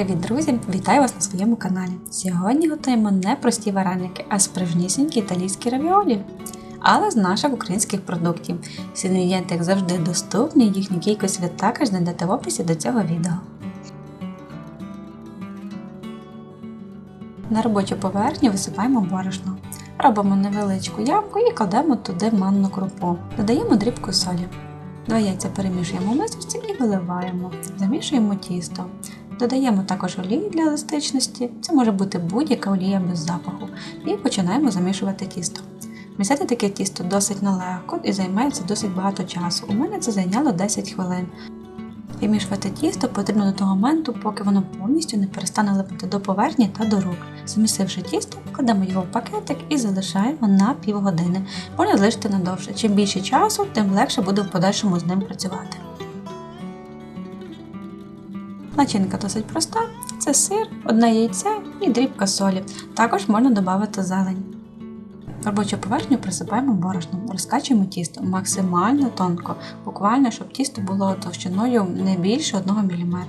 Привіт, друзі! Вітаю вас на своєму каналі. Сьогодні готуємо не прості вареники, а справжнісінькі італійські равіолі. Але з наших українських продуктів. Всі інгредієнти, як завжди, доступні, їхню кількість ви також знайдете в описі до цього відео. На робочу поверхню висипаємо борошно. Робимо невеличку ямку і кладемо туди манну крупу. Додаємо дрібку солі. Два яйця перемішуємо в мисочці і виливаємо. Замішуємо тісто. Додаємо також олію для еластичності, це може бути будь-яка олія без запаху, і починаємо замішувати тісто. Місити таке тісто досить нелегко і займається досить багато часу. У мене це зайняло 10 хвилин. Вимішувати тісто потрібно до того моменту, поки воно повністю не перестане липати до поверхні та до рук. Замісивши тісто, кладемо його в пакетик і залишаємо на півгодини. Можна залишити надовше. Чим більше часу, тим легше буде в подальшому з ним працювати. Начинка досить проста: це сир, одне яйце і дрібка солі. Також можна додати зелень. Робочу поверхню присипаємо борошном, розкачуємо тісто максимально тонко, буквально, щоб тісто було товщиною не більше 1 мм.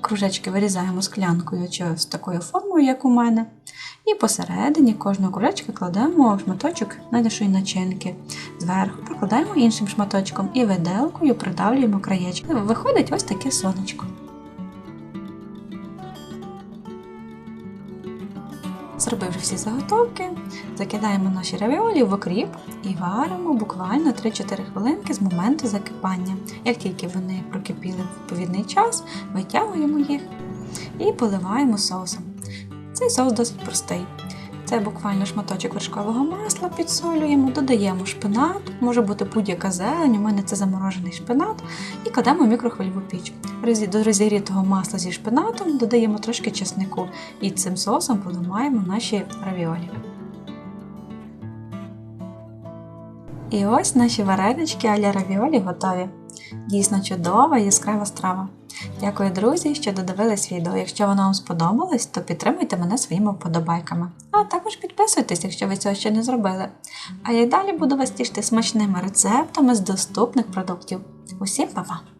Кружечки вирізаємо склянкою чи з такою формою, як у мене. І посередині кожного кружечка кладемо шматочок нашої начинки. Зверху прикладаємо іншим шматочком і виделкою придавлюємо краєчки. Виходить ось таке сонечко. Зробивши всі заготовки, закидаємо наші равіолі в окріп і варимо буквально 3-4 хвилинки з моменту закипання. Як тільки вони прокипіли в відповідний час, витягуємо їх і поливаємо соусом. Цей соус досить простий. Це буквально шматочок вершкового масла, підсолюємо, додаємо шпинат, може бути будь-яка зелень, у мене це заморожений шпинат, і кладемо в мікрохвильову піч. До розігрітого масла зі шпинатом додаємо трошки чеснику і цим соусом поливаємо наші равіолі. І ось наші варенички аля равіолі готові. Дійсно чудова яскрава страва. Дякую, друзі, що додивились відео. Якщо воно вам сподобалось, то підтримуйте мене своїми вподобайками. А також підписуйтесь, якщо ви цього ще не зробили. А я й далі буду вас тішити смачними рецептами з доступних продуктів. Усім па-па!